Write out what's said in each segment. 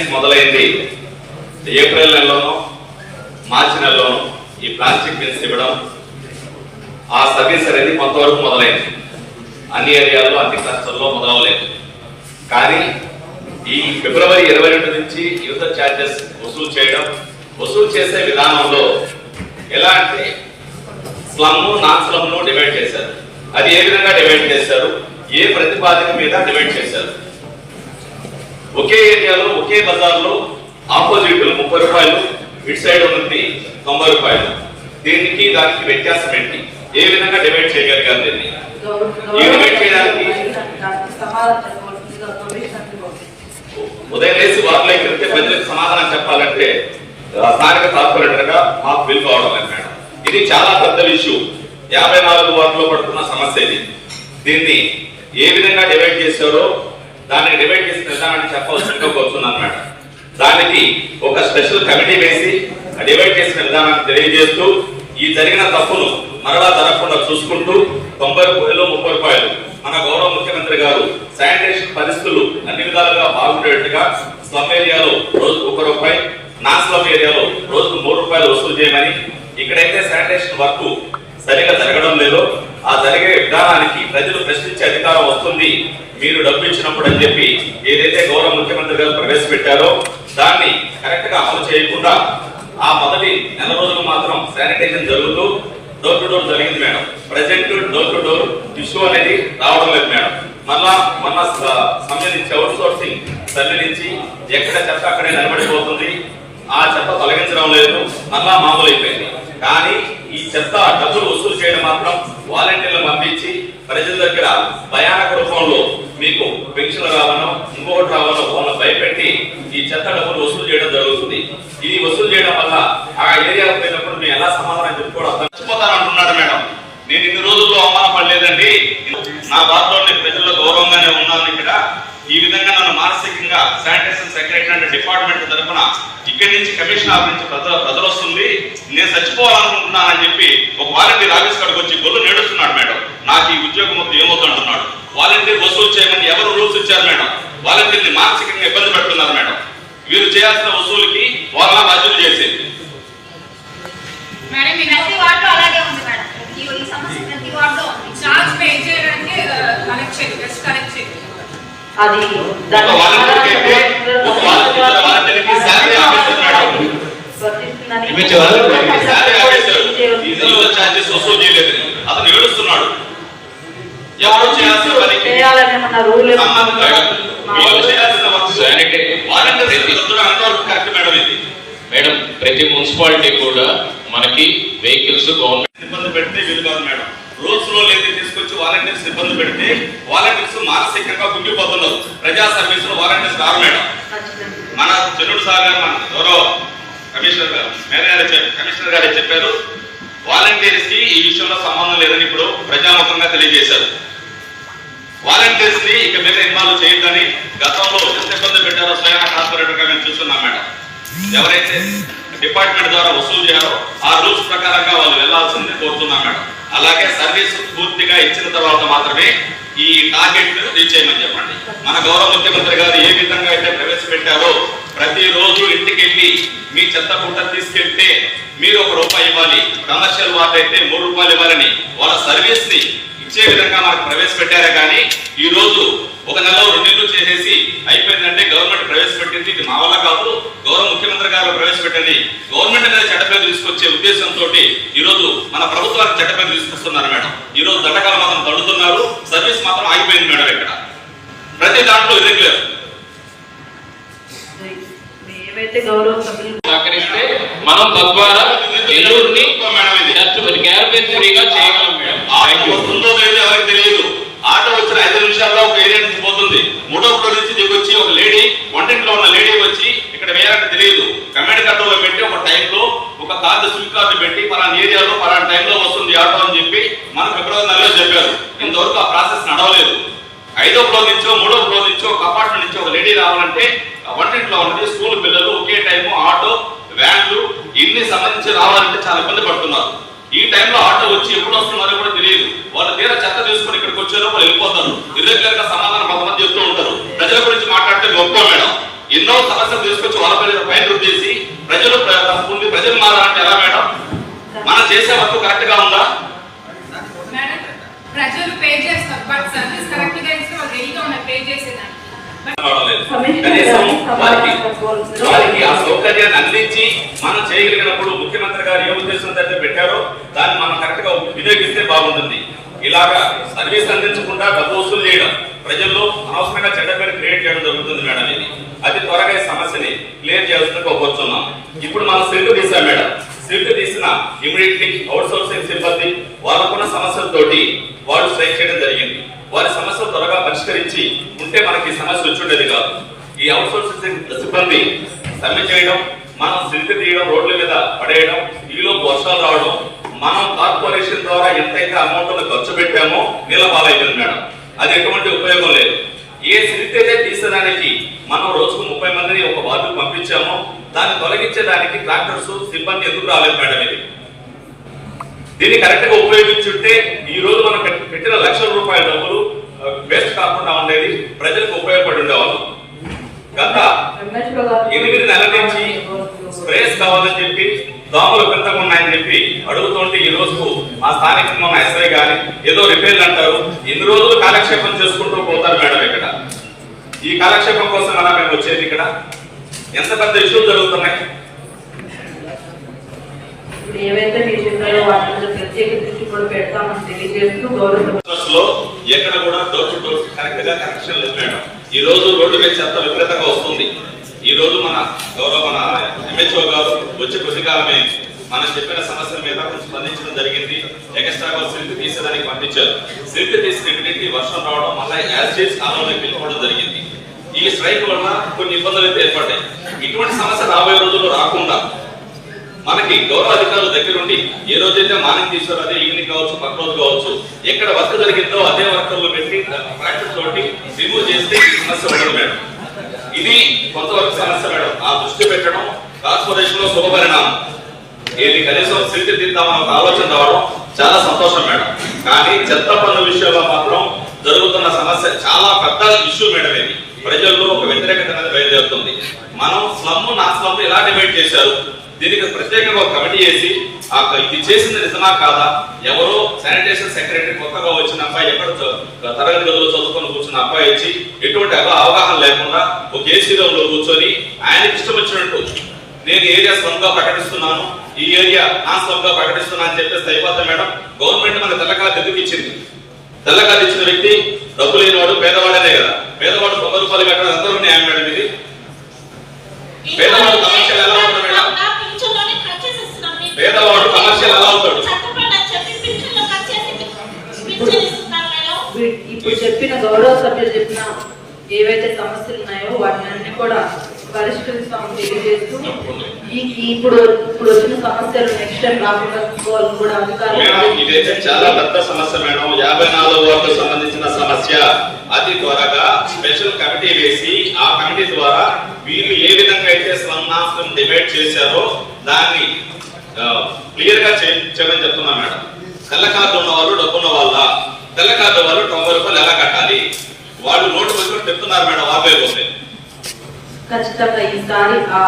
Maintenance మొదలైంది. April నెలలోనూ మార్చి నెలలోనూ ఈ plastic bins ఇవ్వడం ఆ సర్వీస్ అనేది కొంతవరకు మొదలైంది. అన్ని ఏరియాల్లో అన్ని క్లస్టర్లో మొదలవలేదు. కానీ ఈ ఫిబ్రవరి ఇరవై రెండు నుంచి యూజర్ ఛార్జెస్ వసూలు చేయడం వసూలు చేసే విధానంలో ఎలా అంటే స్లమ్ నాన్ స్లమ్ డివైడ్ చేశారు. అది ఏ విధంగా డివైడ్ చేశారు? ఏ ప్రతిపాదన మీద డివైడ్ చేశారు? ఒకే ఏరియాలో ఒకే బజార్లో ఆపోజిట్ ముప్పై రూపాయలు ఇటు సైడ్ ఉన్నది తొంభై రూపాయలు. దీనికి దానికి వ్యత్యాసం ఏంటి? ఏ విధంగా డివైడ్ చేయగలిగారు దీన్ని? డివైడ్ చేయడానికి ఉదయం లేచి వార్డులోకి వెళ్తే ప్రజలకు సమాధానం చెప్పాలంటే స్థానిక కార్పొరేటర్గా మాకు బిల్ కావడం లేదు మేడం. ఇది చాలా పెద్ద ఇష్యూ యాభై నాలుగు వార్డులో పడుతున్న సమస్య ఇది. దీన్ని ఏ విధంగా డివైడ్ చేశారో దానికి డివైడ్ చేసిన విధానాన్ని చెప్పవచ్చు కోరుతున్నాను మేడం దానికి ఒక స్పెషల్ కమిటీ వేసి డివైడ్ చేసిన విధానాన్ని తెలియజేస్తూ ఈ జరిగిన తప్పును మరలా జరగకుండా చూసుకుంటూ తొంభై రూపాయలు ముప్పై రూపాయలు మన గౌరవ ముఖ్యమంత్రి గారు శానిటేషన్ పరిస్థితులు అన్ని విధాలుగా బాగుండేట్టుగా స్లమ్ ఏరియాలో రోజుకు ఒక రూపాయి నాన్ స్లమ్ ఏరియాలో రోజుకు మూడు రూపాయలు వసూలు చేయమని ఇక్కడైతే శానిటేషన్ వర్క్ సరిగా జరగడం లేదో. ఆ జరిగే విధానానికి ప్రజలు ప్రశ్నించే అధికారం వస్తుంది. మీరు డబ్బు ఇచ్చినప్పుడు అని చెప్పి ఏదైతే గౌరవ ముఖ్యమంత్రి గారు ప్రవేశపెట్టారో దాన్ని కరెక్ట్గా అమలు చేయకుండా ఆ మొదటి నెల రోజులు మాత్రం శానిటైజేషన్ జరుగుతూ డోర్ టు డోర్ జరిగింది madam. Present door to door issue అనేది రావడం లేదు మేడం. మళ్ళా మొన్న సంబంధించి అవుట్ సోర్సింగ్ సర్వే నుంచి ఎక్కడ చెత్త అక్కడే నిలబడిపోతుంది. ఆ చెత్త తొలగించడం లేదు. మళ్ళా మామూలు అయిపోయింది కానీ ఈ చెత్త డబ్బులు వసూలు చేయడం మాత్రం వాలంటీర్లు పంపించి ప్రజల దగ్గర భయానక రూపంలో మీకు పెన్షన్ రావడం ఇంకొకటి రావడం వాళ్ళని భయపెట్టి ఈ చెత్త డబ్బులు వసూలు చేయడం జరుగుతుంది. ఇది వసూలు చేయడం వల్ల ఆ ఏరియాకు పోయినప్పుడు మేము ఎలా సమాధానం చెప్పుకోవడం మర్చిపోతానంటున్నాడు మేడం. నేను ఇన్ని రోజుల్లో అవమానపడలేదండి. నా బాధలోని ప్రజలకు గౌరవంగానే ఉన్నాను ఇక్కడ. ఈ విధంగా నన్ను మానసికంగా శానిటేషన్ సెక్రటరీ అంటే డిపార్ట్మెంట్ తరఫున ఇక్కడి నుంచి కమిషన్ ఆఫ్ నుంచి ప్రజలు ప్రజలు వస్తుంది నేను చచ్చిపోవాలనుకుంటున్నానని చెప్పి ఒక వాలంటీర్ ఆఫీస్ కాడికి వచ్చి గొల్లు నేడుస్తున్నాడు మేడం. నాకు ఈ ఉద్యోగం మొత్తం వాలంటీర్ వసూలు చేయమని ఎవరు రూల్స్ ఇచ్చారు మేడం? వాలంటీర్ని మానసికంగా ఇబ్బంది పెడుతున్నారు మేడం. వీరు చేయాల్సిన వసూలుకి వాళ్ళ బాధ్యతలు చేసేది. మేడం మీ ప్రతి వార్డులో అలాగే ఉంది మేడం ఈ సమస్య ప్రతి వార్డులో ఉంది చార్జ్ పే చేయడానికి చేయండి జస్ట్ చేయండి. అది అతను ఏడుస్తున్నాడు. ఎవరు చేయాల్సిన రూల్ మేడం? ప్రతి మున్సిపాలిటీ కూడా మనకి వెహికల్స్ గవర్నమెంట్ ఇబ్బంది పెడితే వీలు కాదు మేడం. రూల్స్లో లేదు తీసుకొచ్చి వాలంటీర్స్ ఇబ్బంది పెడితే వాలంటీర్స్ మానసికంగా కుంగిపోతున్నారు. ప్రజా సర్వీస్లో వాలంటీర్స్ రారు మేడం. మన చెరుడు సార్ గారు మన గౌరవ కమిషనర్ గారు మేనేజర్ గారు కమిషనర్ గారే చెప్పారు వాలంటీర్స్కి ఈ విషయంలో సంబంధం లేదని ఇప్పుడు ప్రజాముఖంగా తెలియజేశారు. వాలంటీర్స్ని ఇక మీద ఇన్వాల్వ్ చేయొద్దని గతంలో ఎంత ఇబ్బంది పెట్టారో స్వయం కార్పొరేటర్గా మేము చూస్తున్నాం మేడం. ఎవరైతే డిపార్ట్మెంట్ ద్వారా వసూలు చేయాలో ఆ రూల్స్ ప్రకారంగా వాళ్ళు వెళ్ళాల్సింది కోరుతున్నాం మేడం. అలాగే సర్వీస్ పూర్తిగా ఇచ్చిన తర్వాత మాత్రమే ఈ టార్గెట్ రీచ్ చేయమని చెప్పండి. మన గౌరవ ముఖ్యమంత్రి గారు ఏ విధంగా అయితే ప్రవేశపెట్టారో ప్రతిరోజు ఇంటికి వెళ్ళి మీ చెత్త పుట్ట తీసుకెళ్తే మీరు ఒక రూపాయి ఇవ్వాలి. కమర్షియల్ వార్డ్ అయితే మూడు రూపాయలు ఇవ్వాలని వాళ్ళ సర్వీస్ని ఇచ్చే విధంగా మనకు ప్రవేశపెట్టారే కానీ ఈ రోజు ఒక నెల రెండు నెలలు చేసేసి అయిపోయిందంటే గవర్నమెంట్ ప్రవేశపెట్టింది. ఇది మా వల్ల కాదు. గౌరవ ముఖ్యమంత్రి గారు ప్రవేశపెట్టింది గవర్నమెంట్ మీద చెడ్డపేరు తీసుకొచ్చే ఉద్దేశంతో ఈ రోజు మన ప్రభుత్వానికి చెడ్డపేరు తీసుకొస్తున్నారు మేడం. ఈ రోజు దండకాల మాత్రం తడుతున్నారు. సర్వీస్ మాత్రం ఆగిపోయింది మేడం ఇక్కడ. ప్రతి దాంట్లో సహకరిస్తే మనం తద్వారా నెల్లూరుని ఫ్రీగా చేయగలం. మేడం వస్తుందో లేదో ఎవరికి తెలియదు. ఆటో వచ్చిన ఐదు నిమిషాల్లో ఒక ఏరియా నుంచి పోతుంది. మూడో ఫ్లోర్ నుంచి దిగొచ్చి ఒక లేడీ వంటింట్లో ఉన్న లేడీ వచ్చి ఇక్కడ వేయాలంటే తెలియదు. కమాండ్ కంట్రోల్ పెట్టి ఒక టైంలో ఒక కార్డు స్విమ్ కార్డు పెట్టి పలానా ఏరియాలో పలానా టైంలో వస్తుంది ఆటో అని చెప్పి మన ఫిబ్రవరి నెలలో చెప్పారు. ఇంతవరకు ఆ ప్రాసెస్ నడవలేదు. ఐదో ఫ్లోర్ నుంచో మూడో ఫ్లోర్ నుంచో ఒక అపార్ట్మెంట్ నుంచి ఒక లేడీ రావాలంటే ఆ వంటింట్లో ఉన్నది స్కూల్ పిల్లలు ఒకే టైము ఆటో వ్యాన్లు ఇన్ని సంబంధించి రావాలంటే చాలా ఇబ్బంది పడుతున్నారు. ఈ టైంలో ఆటో వచ్చి ఎప్పుడు వస్తున్నారో కూడా తెలియదు. వాళ్ళు తీరా చెత్త తీసుకుని ఇక్కడికి వచ్చారో వాళ్ళు వెళ్ళిపోతారు. ఇర్రెగ్యులర్గా సమాధానం కొంతమంది చెప్తూ ఉంటారు. ప్రజల గురించి మాట్లాడితే గొప్ప మేడం. ఎన్నో సమస్యలు తీసుకొచ్చి వాళ్ళ ప్రజల పైన రుద్దేసి ప్రజలు ప్ర- ప్రజలు మారాలంటే ఎలా మేడం? మనం చేసే వరకు కరెక్ట్గా ఉందా ప్రజలు పే చేస్తారు. బట్ సర్వీస్ కరెక్ట్గా ఇస్తే వాళ్ళు రెడీగా ఉన్నారు పే చేసేదాన్ని. కనీసం వారికి ఆ సౌకర్యాన్ని అందించి మనం చేయగలిగినప్పుడు ముఖ్యమంత్రి గారు ఏ ఉద్దేశంతో అయితే పెట్టారో దాన్ని మనం కరెక్ట్గా వినియోగిస్తే బాగుంటుంది. ఇలాగా సర్వీస్ అందించకుండా డబ్బు వసూలు చేయడం ప్రజల్లో అనవసరంగా చెడ్డ పేరు క్రియేట్ చేయడం జరుగుతుంది మేడం ఇది. అతి త్వరగా సమస్యని క్లియర్ చేయాల్సిందిగా కోరుతున్నాం ఇప్పుడు మనం సిల్క్ తీసాం మేడం. సిల్క్ తీసిన ఇమీడియట్లీ అవుట్ సోర్సింగ్ సిబ్బంది వాళ్ళకున్న సమస్యలతోటి వాళ్ళు స్ట్రైక్ చేయడం జరిగింది. వారి సమస్యలు త్వరగా పరిష్కరించి ఉంటే మనకి సమస్య వచ్చుండేది కాదు. ఈ అవుట్సోర్సింగ్ సిబ్బంది సమ్మె చేయడం మనం సిద్ధి తీయడం రోడ్ల మీద పడేయడం ఈలోపు వర్షాలు రావడం మనం కార్పొరేషన్ ద్వారా ఎంతైతే అమౌంట్ ఖర్చు పెట్టామో నీలపాలైపోయింది మేడం. అది ఎటువంటి ఉపయోగం లేదు. ఏ సిరితే తీసేదానికి మనం రోజుకు ముప్పై మందిని ఒక వార్డుకు పంపించామో దాన్ని తొలగించేదానికి ట్రాక్టర్స్ సిబ్బంది ఎందుకు రాలేదు మేడం ఇది? దీన్ని కరెక్ట్గా ఉపయోగించుంటే ఈ రోజు మనం పెట్టిన లక్ష రూపాయల డబ్బులు వేస్ట్ కాకుండా ఉండేది ప్రజలకు ఉపయోగపడి ఉండేవాళ్ళు. గత ఎనిమిది నెలల నుంచి స్ప్రేస్ కావాలని చెప్పి దోమలు పెద్దగా ఉన్నాయని చెప్పి అడుగుతుంటే ఈ రోజుకు మా స్థానికంగా ఉన్న ఎస్ఐ గారి ఏదో రిపేర్లు అంటారు. ఎన్ని రోజులు కాలక్షేపం చేసుకుంటూ పోతారు మేడం ఇక్కడ. ఈ కాలక్షేపం కోసం అలా మేము వచ్చేది ఇక్కడ. ఎంత పెద్ద ఇష్యూలు జరుగుతున్నాయి? ఏవైతే చెప్పారో వాటి ప్రత్యేక కూడా పెడతామని తెలియజేస్తూ గౌరవ ఎక్కడ కూడా డోర్ టు డోర్ కరెక్ట్గా కనెక్షన్ లేదు మేడం ఈ రోజు రోడ్డు మీద చెత్త విపరీతంగా వస్తుంది. ఈ రోజు మన గౌరవ మన ఎంహెచ్ఓ గారు వచ్చే కొద్ది మనం చెప్పిన సమస్యల మీద స్పందించడం జరిగింది. ఎక్స్ట్రా సిల్క్ తీసేదానికి పంపించారు. సిల్క్ తీసుకెళ్ళి వర్షం రావడం వల్ల యాసిడ్స్ కాలంలోకి వెళ్ళిపోవడం జరిగింది. ఈ స్ట్రైక్ వల్ల కొన్ని ఇబ్బందులు అయితే ఏర్పడ్డాయి. ఇటువంటి సమస్య రాబోయే రోజుల్లో రాకుండా మనకి గౌరవ అధికారుల దగ్గరుండి ఏ రోజైతే మార్నింగ్ తీసారో అదే ఈవినింగ్ కావచ్చు పక్క రోజు కావచ్చు ఎక్కడ వర్క్ జరిగిందో అదే వర్కర్లు పెట్టి ప్రాక్టీస్ తోటి రిమూవ్ చేస్తే ఈ సమస్య ఉండదు మేడం. ఇది కొంతవరకు సమస్య మేడం. ఆ దృష్టి పెట్టడం కార్పొరేషన్లో శుభపరిణామం. ఏది కనీసం సిల్క్ తీద్దామని ఒక ఆలోచన రావడం చాలా సంతోషం మేడం. కానీ చెత్త పన్ను విషయంలో మాత్రం జరుగుతున్న సమస్య చాలా పెద్ద ఇష్యూ మేడం ఇది. ప్రజల్లో ఒక వ్యతిరేకత అనేది బయలుదేరుతుంది. మనం స్లమ్ నా స్లమ్ ఎలా డివైడ్ చేశారు. దీనికి ప్రత్యేకంగా ఒక కమిటీ చేసి ఆ ఇది చేసింది నిజమా కాదా? ఎవరో శానిటేషన్ సెక్రటరీ కొత్తగా వచ్చిన అబ్బాయి ఎక్కడ తరగతి గదిలో చదువుకొని కూర్చున్న అబ్బాయి వచ్చి ఎటువంటి అవగాహన లేకుండా ఒక ఏసీ కూర్చొని ఆయనకి ఇష్టం వచ్చినట్టు నేను ఏరియా స్లమ్గా ప్రకటిస్తున్నాను ఈ ఏరియా నా స్లమ్గా ప్రకటిస్తున్నాను అని చెప్పేసి అయిపోతా మేడం గవర్నమెంట్ మన తెల్లకాలు ఎందుకు ఇచ్చింది. తెల్లకాలు ఇచ్చిన వ్యక్తి డబ్బు లేనివాడు పేదవాడనే కదా. పేదవాడు వంద రూపాయలు కట్టడం ఎంత న్యాయం మేడం ఇది. పేదవాడు కమర్షియల్ ఎలా ఉంటాడు మేడం పేదవాడు కమర్షియల్ ఎలా అవుతాడు ఇప్పుడు చెప్పిన గౌరవ సభ్యులు చెప్పిన ఏవైతే సమస్యలు ఉన్నాయో వాటిని అన్ని కూడా పరిష్కరిస్తామని తెలియజేస్తూ ఇప్పుడు ఇప్పుడు వచ్చిన సమస్యలు నెక్స్ట్ టైం రాకుండా కూడా అధికారులు ఇదైతే చాలా పెద్ద సమస్య మేడం. యాభై నాలుగు వార్డుకు సంబంధించిన సమస్య. అతి త్వరగా స్పెషల్ కమిటీ వేసి ఆ కమిటీ ద్వారా వీళ్ళు ఏ విధంగా అయితే స్వర్ణాస్త్రం డిబేట్ చేశారో దాన్ని క్లియర్గా చే- చేయమని చెప్తున్నా మేడం. తెల్ల కార్డు ఉన్న వాళ్ళు డబ్బు ఉన్న వాళ్ళ. తెల్ల కార్డు వాళ్ళు తొంభై రూపాయలు ఎలా కట్టాలి? వాళ్ళు నోటు వచ్చి చెప్తున్నారు మేడం ఆపే పోతే ఖచ్చితంగా ఈసారి ఆ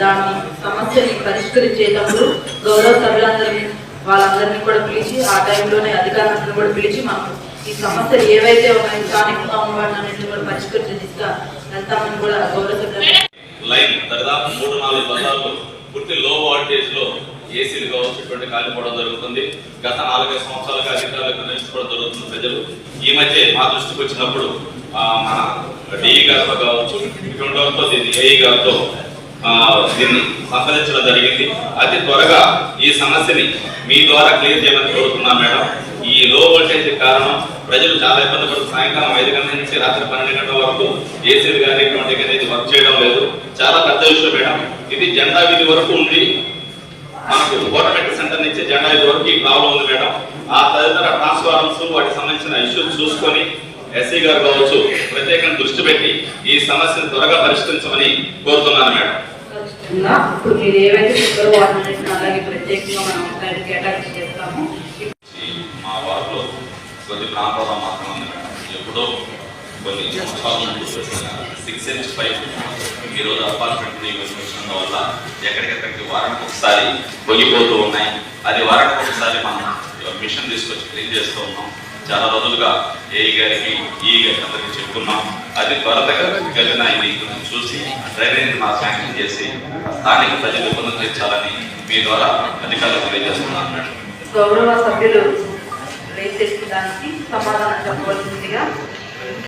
దాని సమస్యని పరిష్కరించేటప్పుడు గౌరవ సభ్యులందరినీ వాళ్ళందరినీ కూడా పిలిచి ఆ టైంలోనే అధికారులందరినీ కూడా పిలిచి మనం ఈ సమస్యలు ఏవైతే ఉన్నాయో స్థానికంగా ఉన్న వాటిని కూడా పరిష్కరించే దిశగా వెళ్తామని కూడా గౌరవ సభ్యులు లైన్ దాదాపు మూడు నాలుగు బజార్లు పూర్తి లో వోల్టేజ్లో ఏసీలు కావచ్చు ఇటువంటి కాలిపోవడం జరుగుతుంది. గత నాలుగైదు సంవత్సరాలుగా అధికారులకు నిర్ణయించుకోవడం జరుగుతుంది ప్రజలు. ఈ మధ్య మా దృష్టికి వచ్చినప్పుడు ఆ, మన డిఈ గారితో కావచ్చు ఇటువంటి వారితో దీన్ని ఏఈ గారితో ఆ, దీన్ని సంప్రదించడం జరిగింది. అతి త్వరగా ఈ సమస్యని మీ ద్వారా క్లియర్ చేయమని కోరుతున్నాను మేడం. ఈ లో వోల్టేజ్ కారణం ప్రజలు చాలా ఇబ్బంది పడుతుంది సాయంకాలం ఐదు గంటల నుంచి రాత్రి పన్నెండు గంటల వరకు ఏసీలు కానీ ఇటువంటి అనేది వర్క్ చేయడం లేదు. చాలా పెద్ద విషయం మేడం. ఇది జెండా వీధి వరకు ఉంది మనకు గవర్నమెంట్ సెంటర్ నుంచి జెండా వరకు ఈ ప్రాబ్లం ఉంది మేడం. ఆ తదితర ట్రాన్స్ఫార్మర్స్ వాటికి సంబంధించిన ఇష్యూస్ చూసుకొని ఎస్సీ గారు కావచ్చు ప్రత్యేకంగా దృష్టి పెట్టి ఈ సమస్యను త్వరగా పరిష్కరించమని కోరుతున్నాను మేడం. ఖచ్చితంగా. ఇప్పుడు మీరు ఏవైతే చెప్పారో వాటిని అలాగే ప్రత్యేకంగా మనం టైం కేటాయించి చేస్తాము. ఈ మా వారిలో కొద్ది ప్రాంతాల్లో మాత్రం ఉంది మేడం. ఎప్పుడో కొన్ని అపార్ట్మెంట్స్ సిక్స్ ఇంచ్ పైప్ ఈరోజు అపార్ట్మెంట్ వచ్చిన వల్ల ఎక్కడికెక్కడికి వారానికి ఒకసారి పొగిపోతూ ఉన్నాయి. అది వారానికి ఒకసారి మనం మిషన్ తీసుకొచ్చి క్లీన్ చేస్తూ ఉన్నాం. చాలా రోజులుగా ఏఈ గారికి ఈ గారికి అందరికీ చెప్పుకున్నాం. అది త్వరగా గదిన ఇది చూసి డ్రైనేజ్ మా శాంక్షన్ చేసి స్థానిక ప్రజలు ఇబ్బందులు తెచ్చాలని మీ ద్వారా అధికారులు తెలియజేస్తున్నాను. గౌరవ సభ్యులు లేచేసిన దానికి సమాధానం చెప్పవలసిందిగా